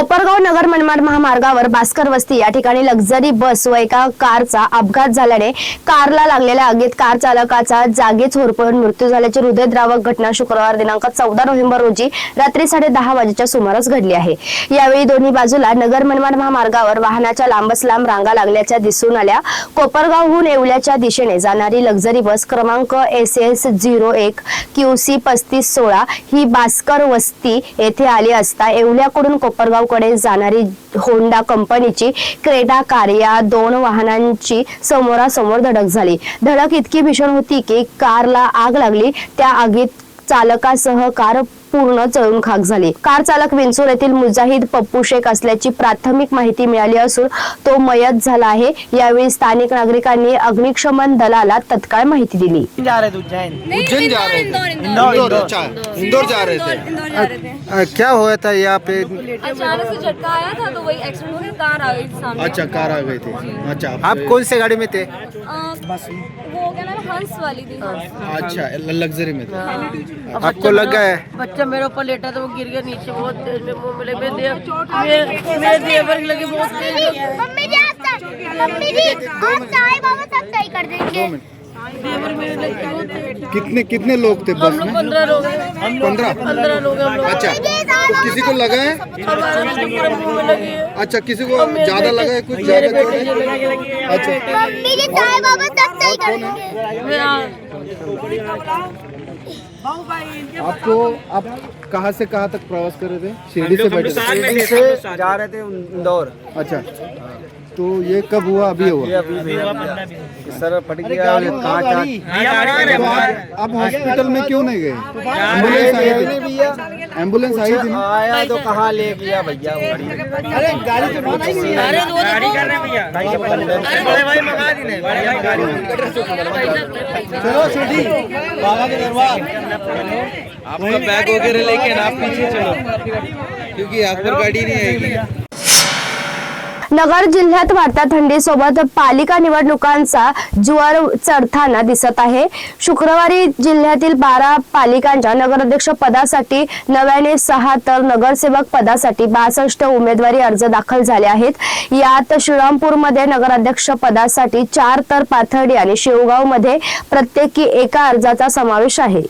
कोपरगाव नगर मनमाड महामार्गावर भास्कर वस्ती या ठिकाणी लक्झरी बस व एका कारचा अपघात झाल्याने कारला लागलेल्या आगीत कार चालकाचा जागीच होरपळून मृत्यू झाल्याची हृदयद्रावक घटना शुक्रवार दिनांक चौदा नोव्हेंबर रोजी रात्री साडे दहा वाजेच्या सुमारास घडली आहे. यावेळी दोन्ही बाजूला नगर मनमाड महामार्गावर वाहनाच्या लांबच लांब रांगा लागल्याच्या दिसून आल्या. कोपरगावहून येवल्याच्या दिशेने जाणारी लक्झरी बस क्रमांक एस एस झिरो एक क्यू सी पस्तीस सोळा ही भास्कर वस्ती येथे आली असता येवल्याकडून कोपरगावकडे जाणारी होंडा कंपनीची क्रेटा कार या दोन वाहनांची समोरासमोर धडक झाली. धडक इतकी भीषण होती की कारला आग लागली. त्या आगीत चालकासह कार पूर्ण जळून खाक झाली. कार चालक विंचूर येथील मुजाहिद पप्पू शेख असल्याची प्राथमिक माहिती मिळाली असून तो मयत झाला आहे. यावेळी स्थानिक नागरिकांनी अग्निशमन दलाला तत्काळ माहिती दिली. उज्जैन उज्जैन जा रहे थे। इंदौर जा रहे थे। इंदौर जा रहे थे। अ, क्या हुआ था यहाँ पे? अचानक से झटका आया था तो वही एक्सीडेंट हो कार आ गई थी सामने। अच्छा कार आ गए थे। अच्छा आप कौन से गाड़ी में थे? वो हो गया हंस वाली थी अच्छा लग्जरी में थे। आपको लगा है? बच्चा मेरे ऊपर लेटा था वो गिर गया नीचे बहुत तेज में मुँह मिले मेरे देवर लगी बहुत तेज। मम्मी जी आप मम्मी जी आप चाय बाबा सब सही कर देंगे। देवर मेरे लगी बहुत तेज कितने कितने लोग थे बस लोग में? पंद्रह लोग। पंद्रह पंद्रह लोग हैं हम लोग। अच्छा। तो किसी को लगा है? हमारे पूरे मुँह में लगी है अच्छा किसी को ज़्यादा लगा है? कुछ ज़्यादा बेटे चोट है अच्छा कर देंगे मैं हाँ। आपको आप कहाँ से कहाँ तक प्रवास कर रहे थे? शिरडी से बैठे थे? शिरडी से जा रहे थे इंदौर। अच्छा। तो ये कब हुआ? अभी हुआ? सर फट गया तो आप आप हॉस्पिटल में क्यों नहीं गए? एम्बुलेंस आई थी आया तो कहाँ ले गया भैया? अरे गाड़ी तो गाड़ी कर रहे हैं भैया। बड़े भाई मंगा दी नहीं बड़े भाई गाड़ी चलो छोटी। बाबा के दरबार। आपका बैग वगैरह लेके आप पीछे चलो। क्योंकि आग पर गाड़ी नहीं आएगी। नगर जिल्ह्यात वाढत्या थंडीसोबत पालिका निवडणुकांचा ज्वर चढताना दिसत आहे. शुक्रवारी जिल्ह्यातील बारा पालिकांच्या नगराध्यक्ष पदासाठी नव्याने सहा तर नगरसेवक पदासाठी बासष्ट उमेदवारी अर्ज दाखल झाले आहेत. यात श्रीरामपूरमध्ये नगराध्यक्ष पदासाठी चार तर पाथर्डी आणि शेवगावमध्ये प्रत्येकी एका अर्जाचा समावेश आहे.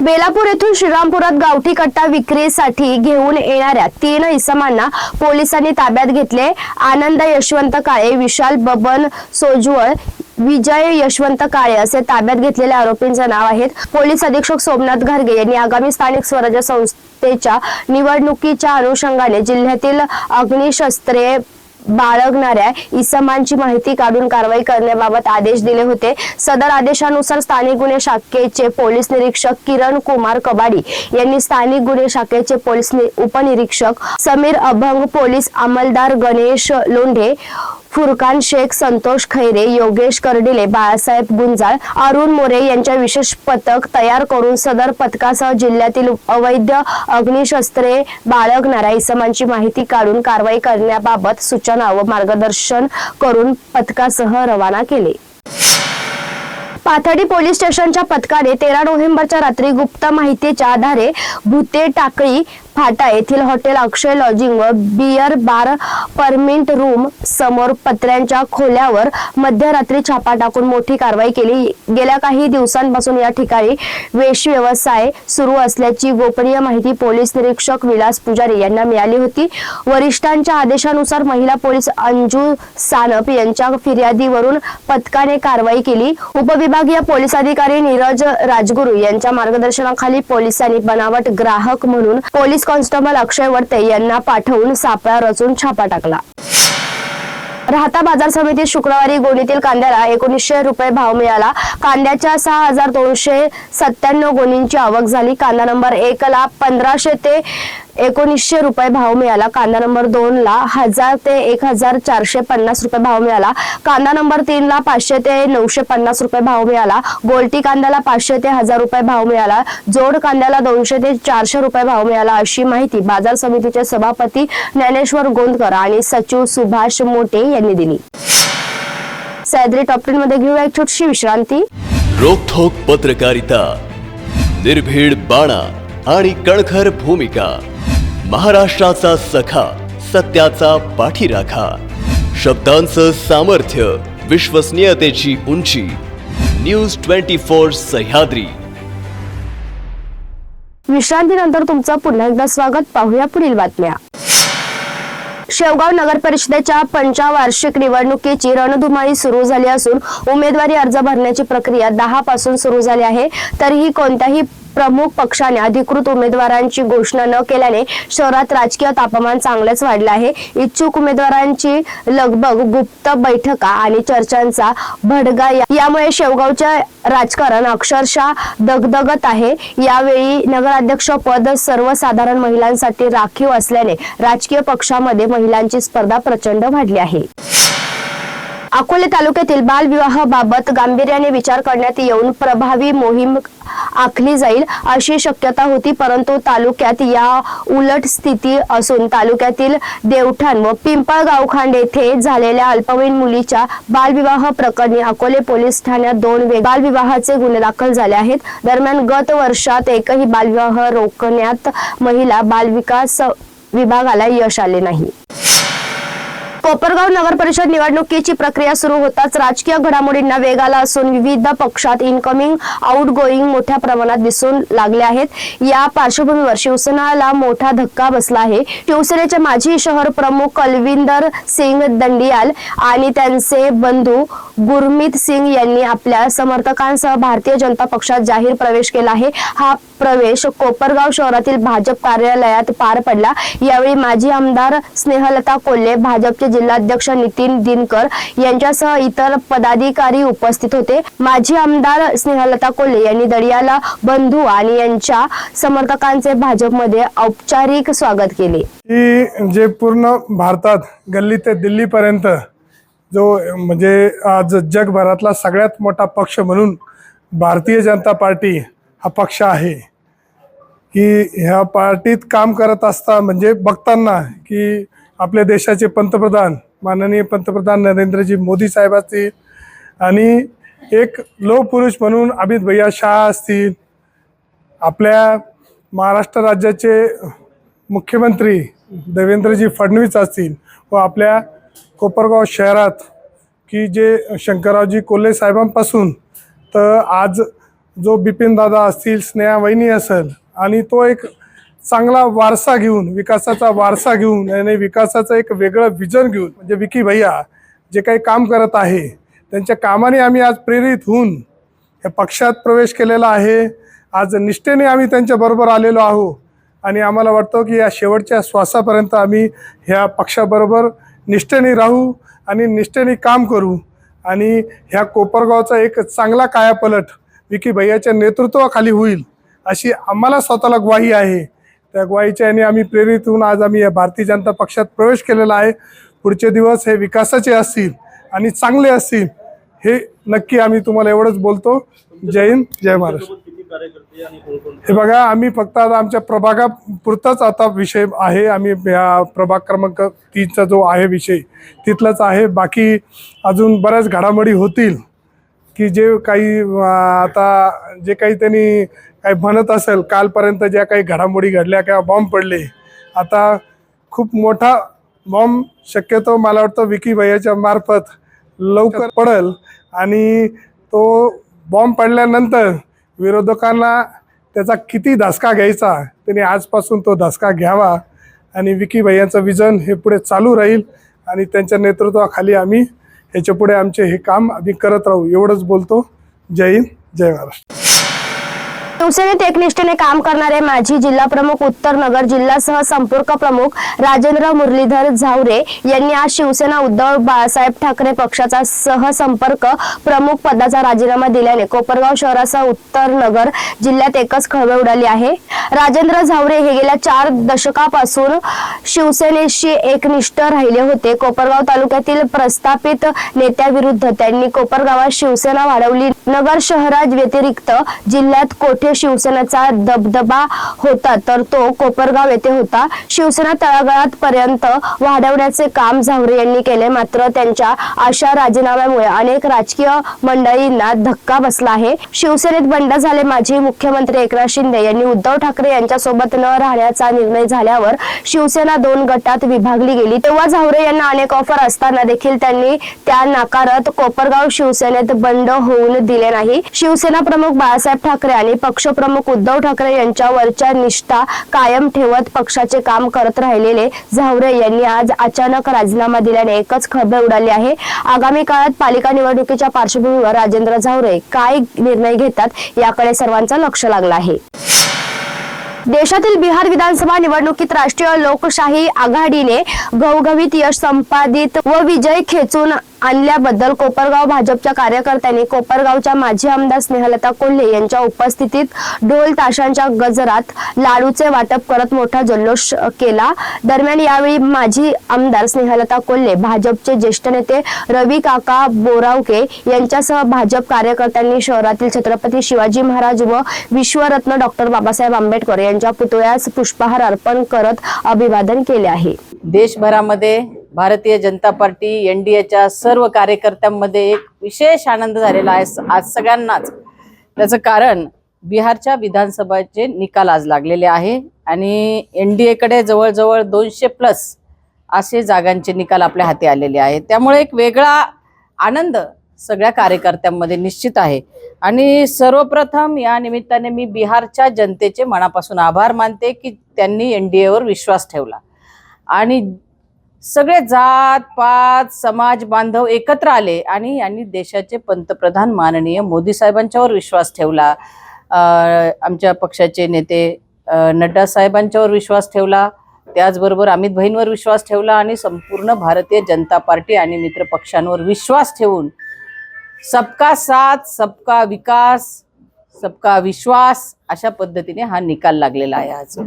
बेलापूर येथून श्रीरामपुरात गावठी कट्टा विक्रीसाठी घेऊन येणाऱ्या तीन इसमांना पोलिसांनी ताब्यात घेतले. आनंद यशवंत काळे विशाल बबन सोजवळ विजय यशवंत काळे असे ताब्यात घेतलेल्या आरोपींचं नाव आहेत. पोलीस अधीक्षक सोमनाथ घारगे यांनी आगामी स्थानिक स्वराज्य संस्थेच्या निवडणुकीच्या अनुषंगाने जिल्ह्यातील अग्निशस्त्रे बाळगणाऱ्या इसमांची माहिती काढून कारवाई करण्याबाबत आदेश दिले होते. सदर आदेशानुसार स्थानिक गुन्हे शाखेचे पोलीस निरीक्षक किरण कुमार कबाडी यांनी स्थानिक गुन्हे शाखेचे पोलीस उपनिरीक्षक समीर अभंग पोलीस अंमलदार गणेश लोंढे फुरकान शेख संतोष खैरे योगेश कर्डिले बाळासाहेब गुंजाळ अरुण मोरे यांच्या विशेष पथक तयार करून सदर पथकासह जिल्ह्यातील अवैध अग्निशस्त्रे बाळगणाऱ्या इसमांची माहिती काढून कारवाई करण्याबाबत सूचना व मार्गदर्शन करून पथकासह रवाना केले. पाथडी पोलीस स्टेशनच्या पथकाने तेरा नोव्हेंबरच्या रात्री गुप्त माहितीच्या आधारे भुते टाकळी फाटा येथील हॉटेल अक्षय लॉजिंग व बियर बार परमिंट रूम समोर पत्र्यांच्या खोल्यावर मध्यरात्री छापा टाकून मोठी कारवाई केली. गेल्या काही दिवसांपासून या ठिकाणी वेश व्यवसाय सुरू असल्याची गोपनीय माहिती पोलीस निरीक्षक विलास पुजारी यांना मिळाली होती. वरिष्ठांच्या आदेशानुसार महिला पोलीस अंजू सानप यांच्या फिर्यादीवरून पथकाने कारवाई केली. उपविभागीय पोलीस अधिकारी नीरज राजगुरू यांच्या मार्गदर्शनाखाली पोलिसांनी बनावट ग्राहक म्हणून पोलीस कॉन्स्टेबल अक्षय वडते यांना पाठवून सापळा रचून छापा टाकला. राहता बाजार समितीत शुक्रवारी गोणीतील कांद्याला एकोणीसशे रुपये भाव मिळाला. कांद्याच्या सहा हजार दोनशे सत्त्याण्णव गोणींची आवक झाली. कांदा नंबर एक ला पंधराशे ते एकोणीसशे रुपये भाव मिळाला. कांदा नंबर दोन ला हजार ते एक हजार चारशे पन्नास रुपये भाव मिळाला. कांदा नंबर तीन ला पाचशे ते नऊशे पन्नास रुपये भाव मिळाला. गोलटी कांद्याला पाचशे ते हजार रुपये भाव मिळाला. जोड कांद्याला दोनशे ते चारशे रुपये भाव मिळाला अशी माहिती बाजार समितीचे सभापती ज्ञानेश्वर गोंदकर आणि सचिव सुभाष मोटे यांनी दिली. सह्याद्री टॉप टेन मध्ये घेऊया एक छोटीशी विश्रांती. रोखोक पत्रकारिता निर्भीड बाणा आणि कणखर भूमिका. महाराष्ट्राचा सखा सत्याचा पाठीराखा. शब्दांचं सामर्थ्य विश्वसनीयतेची उंची. News twenty four Sahyadri. विश्रांतीनंतर तुमचं पुन्हा एकदा स्वागत. पाहूया पुढील बातम्या. शेवगाव नगर परिषदेच्या पंचवार्षिक निवडणुकीची रणधुमाळी सुरू झाली असून उमेदवारी अर्ज भरण्याची प्रक्रिया दहा पासून सुरू झाली आहे. तरीही कोणत्याही प्रमुख पक्षाने अधिकृत उमेदवारांची घोषणा न केल्याने शहरात राजकीय तापमान चांगलेच वाढले आहे. इच्छुक उमेदवारांची लगबग गुप्त बैठका आणि चर्चांचा भडगा यामुळे शेवगावच्या राजकारण अक्षरशः दगदगत आहे. यावेळी नगराध्यक्ष पद सर्वसाधारण महिलांसाठी राखीव असल्याने राजकीय पक्षामध्ये महिलांची स्पर्धा प्रचंड वाढली आहे. अकोले तालुक्यातील बालविवाहाबाबत गांभीर्याने विचार करण्यात येऊन प्रभावी मोहीम आखली जाईल अशी शक्यता होती परंतु तालुक्यात या उलट स्थिती असून तालुक्यातील देवठाण व पिंपळगावखांड येथे झालेल्या अल्पवयीन मुलीच्या बालविवाह प्रकरणी अकोले पोलीस ठाण्यात दोन वेग बालविवाहाचे गुन्हे दाखल झाले आहेत. दरम्यान गत वर्षात एकही बालविवाह रोखण्यात महिला बालविकास विभागाला यश आले नाही. कोपरगाव नगर परिषद निवडणुकीची प्रक्रिया सुरू होताच राजकीय घडामोडींना वेग आला असून विविध पक्षात इनकमिंग आउट गोईंग मोठ्या प्रमाणात दिसून लागले आहेत. या पार्श्वभूमीवर शिवसेनाला मोठा धक्का बसला आहे. शिवसेनेचे माजी शहर प्रमुख कलविंदर सिंग दंडियाल आणि त्यांचे बंधू गुरमीत सिंग यांनी आपल्या समर्थकांसह भारतीय जनता पक्षात जाहीर प्रवेश केला आहे. हा प्रवेश कोपरगाव शहरातील भाजप कार्यालयात पार पडला. यावेळी माजी आमदार स्नेहलता कोल्हे भाजपचे जिल्हाध्यक्ष नितीन दिनकर यांच्यासह इतर पदाधिकारी उपस्थित होते. माजी आमदार स्नेहलता कोल्हे यांनी दडियाला बंधू आणि यांच्या समर्थकांचे भाजपमध्ये औपचारिक स्वागत केले. की जे पूर्ण भारतात गल्ली ते दिल्लीपर्यंत जो म्हणजे आज जगभरातला सगळ्यात मोठा पक्ष म्हणून भारतीय जनता पार्टी हा पक्ष आहे. की ह्या पार्टीत काम करत असता म्हणजे बघताना की आपल्या देशाचे पंतप्रधान माननीय पंतप्रधान नरेंद्रजी मोदी साहेब असतील आणि एक लोह पुरुष म्हणून अमित भैया शाह असतील आपल्या महाराष्ट्र राज्याचे मुख्यमंत्री देवेंद्रजी फडणवीस असतील व आपल्या कोपरगाव शहरात की जे शंकररावजी कोल्हे साहेबांपासून तर आज जो बिपिन दादा असतील स्नेहा वहिनी असेल आणि तो एक चांगला वारसा घेऊन विकासाचा वारसा घेऊन आणि विकासाचं एक वेगळं विजन घेऊन म्हणजे विकी भैया जे काही काम करत आहे त्यांच्या कामाने आम्ही आज प्रेरित होऊन या पक्षात प्रवेश केलेला आहे. आज निष्ठेने आम्ही त्यांच्याबरोबर आलेलो आहो आणि आम्हाला वाटतं की या शेवटच्या श्वासापर्यंत आम्ही ह्या पक्षाबरोबर निष्ठेने राहू आणि निष्ठेने काम करू आणि ह्या कोपरगावचा एक चांगला कायापलट विकी भैयाच्या नेतृत्वाखाली होईल अशी आम्हाला स्वतःला ग्वाही आहे. त्या ग्वाहीच्या याने आम्ही प्रेरित होऊन आज आम्ही या भारतीय जनता पक्षात प्रवेश केलेला आहे. पुढचे दिवस हे विकासाचे असतील आणि चांगले असतील हे नक्की आम्ही तुम्हाला एवढंच बोलतो. जय हिंद जय महाराष्ट्र. हे बघा आम्ही फक्त आता आमच्या प्रभागापुरताच आता विषय आहे. आम्ही या प्रभाग क्रमांक तीनचा जो आहे विषय तिथलाच आहे. बाकी अजून बऱ्याच घडामोडी होतील की जे काही आता जे काही त्यांनी काही म्हणत असेल कालपर्यंत ज्या काही घडामोडी घडल्या किंवा बॉम्ब पडले आता खूप मोठा बॉम्ब शक्यतो मला वाटतं विकी भैयाच्या मार्फत लवकर पडेल आणि तो बॉम्ब पडल्यानंतर विरोधकांना त्याचा किती धसका घ्यायचा त्यांनी आजपासून तो धसका घ्यावा आणि विकी भैयांचं विजन हे पुढे चालू राहील आणि त्यांच्या नेतृत्वाखाली आम्ही ह्याच्या पुढे आमचे हे काम आम्ही करत राहू एवढंच बोलतो. जय हिंद जय महाराष्ट्र. शिवसेनेत एकनिष्ठेने काम करणारे माजी जिल्हा प्रमुख उत्तर नगर जिल्हा सह संपर्क प्रमुख राजेंद्र मुरलीधर झावरे यांनी आज शिवसेना उद्धव बाळासाहेब ठाकरे पक्षाचा सहसंपर्क प्रमुख पदाचा राजीनामा दिल्याने कोपरगाव शहरासह उत्तर नगर जिल्ह्यात एकच खळबळ उडाली आहे. राजेंद्र झावरे हे गेल्या चार दशकापासून शिवसेनेशी एकनिष्ठ राहिले होते. कोपरगाव तालुक्यातील प्रस्थापित नेत्याविरुद्ध त्यांनी कोपरगावात शिवसेना वाढवली. नगर शहरा व्यतिरिक्त जिल्ह्यात कोठे शिवसेनेचा दबदबा होता तर तो कोपरगाव येथे होता. शिवसेना तळागाळात पर्यंत वाढवण्याचे काम झावरे यांनी केले मात्र त्यांच्या अशा राजीनाम्यामुळे अनेक राजकीय मंडळींना धक्का बसला आहे. शिवसेनेत बंड झाले माजी मुख्यमंत्री एकनाथ शिंदे यांनी उद्धव ठाकरे यांच्यासोबत न राहण्याचा निर्णय झाल्यावर शिवसेना दोन गटात विभागली गेली. तेव्हा झावरे यांना अनेक ऑफर असताना देखील त्यांनी त्या नाकारत कोपरगाव शिवसेनेत बंड होऊन दिले नाही. शिवसेना प्रमुख बाळासाहेब ठाकरे आणि पक्ष पक्षप्रमुख उद्धव ठाकरे यांच्यावरच्या निष्ठा कायम ठेवत पक्षाचे काम करत राहिलेले झावरे यांनी आज अचानक राजीनामा दिल्याने एकच खळबळ उडाली आहे. आगामी काळात पालिका निवडणुकीच्या पार्श्वभूमीवर राजेंद्र झावरे काय निर्णय घेतात याकडे सर्वांचं लक्ष लागलं आहे. देशातील बिहार विधानसभा निवडणुकीत राष्ट्रीय लोकशाही आघाडीने घवघवीत यश संपादित व विजय खेचून आणल्याबद्दल कोपरगाव भाजपच्या कार्यकर्त्यांनी कोपरगावच्या माजी आमदार स्नेहलता कोल्हे यांच्या उपस्थितीत ढोल ताशांच्या गजरात लाडूचे वाटप करत मोठा जल्लोष केला. दरम्यान यावेळी माजी आमदार स्नेहलता कोल्हे भाजपचे ज्येष्ठ नेते रवी काका बोरावके यांच्यासह भाजप कार्यकर्त्यांनी शहरातील छत्रपती शिवाजी महाराज व विश्वरत्न डॉक्टर बाबासाहेब आंबेडकर यांच्या पुतळ्यास पुष्पहार अर्पण करत अभिवादन केले आहे. देशभरामध्ये भारतीय जनता पार्टी एन डी एच्या सर्व कार्यकर्त्यांमध्ये एक विशेष आनंद झालेला आहे आज सगळ्यांनाच. त्याचं कारण बिहारच्या विधानसभेचे निकाल आज लागलेले आहे आणि एन डी एकडे जवळजवळ दोनशे प्लस असे जागांचे निकाल आपल्या हाती आलेले आहेत. त्यामुळे एक वेगळा आनंद सगळ्या कार्यकर्त्यांमध्ये निश्चित आहे. आणि सर्वप्रथम या निमित्ताने मी बिहारच्या जनतेचे मनापासून आभार मानते की त्यांनी एन डी एवर विश्वास ठेवला. आणि सगळे जात पात समाज बांधव एकत्र आले आणि यांनी देशाचे पंतप्रधान माननीय मोदी साहेबांच्यावर विश्वास ठेवला. आमच्या पक्षाचे नेते नड्डा साहेबांच्यावर विश्वास ठेवला. त्याचबरोबर अमित भाईंवर विश्वास ठेवला आणि संपूर्ण भारतीय जनता पार्टी आणि मित्र पक्षांवर विश्वास ठेवून सबका साथ सबका विकास सबका विश्वास अशा पद्धतीने हा निकाल लागलेला आहे आज.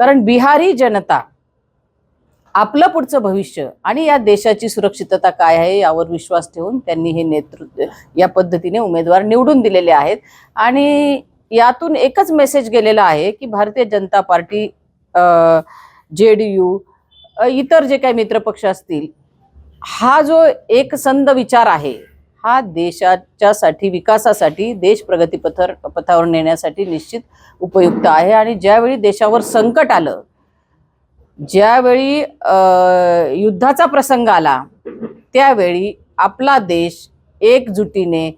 कारण बिहारी जनता आपलं पुढचं भविष्य आणि या देशाची सुरक्षितता काय आहे यावर विश्वास ठेवून त्यांनी हे नेतृत्व या पद्धतीने उमेदवार निवडून दिलेले आहेत. आणि यातून एकच मेसेज गेलेला आहे की Bharatiya Janata party J D U इतर जे काही मित्रपक्ष असतील हा जो एक संद विचार आहे हा देशाच्यासाठी विकासासाठी देश प्रगतीपथर पथावर नेण्यासाठी निश्चित उपयुक्त आहे. आणि ज्यावेळी देशावर संकट आलं ज्यावेळी युद्धाचा प्रसंग आला त्यावेळी आपला देश एकजुटीने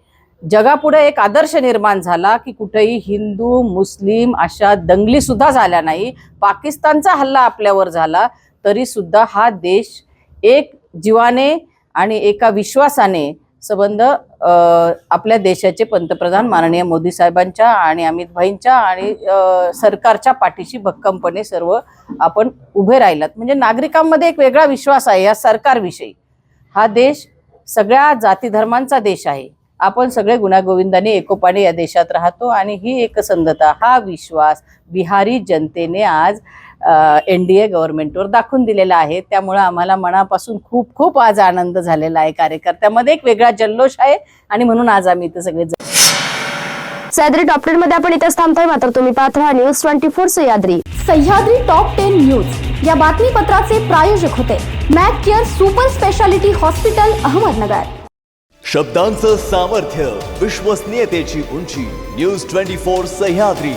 जगापुढे एक आदर्श निर्माण झाला की कुठेही हिंदू मुस्लिम अशा दंगली सुद्धा झाल्या नाही. पाकिस्तानचा हल्ला आपल्यावर झाला तरी सुद्धा हा देश एक जीवाने आणि एका विश्वासाने संबंध आपल्या देशाचे पंतप्रधान माननीय मोदी साहेबांच्या आणि अमित भाईंच्या आणि सरकारच्या पाठीशी भक्कमपणे सर्व आपण उभे राहिलात. म्हणजे नागरिकांमध्ये एक वेगळा विश्वास आहे या सरकारविषयी. हा देश सगळ्या जाती धर्मांचा देश आहे. आपण सगळे गुण्यागोविंदाने एकोपाने या देशात राहतो आणि ही एकसंधता हा विश्वास बिहारी जनतेने आज एन डी ए गव्हर्नमेंटवर दाखवून दिलेला आहे. त्यामुळं आम्हाला मनापासून खूप खूप आज आनंद झालेला आहे कार्यकर्त्यामध्ये. एक वेगळा जल्लोष आहे आणि म्हणून आज आम्ही इथं सगळे सह्याद्री टॉप टेन मध्ये आपण इथेच थांबतोय. मात्र तुम्ही पाहत राहा news twenty four Sahyadri. Sahyadri top ten news. या बातमीपत्राचे प्रायोजक होते Mac care super speciality hospital Ahmednagar. शब्दांचं सामर्थ्य विश्वसनीयतेची उंची. News twenty four Sahyadri.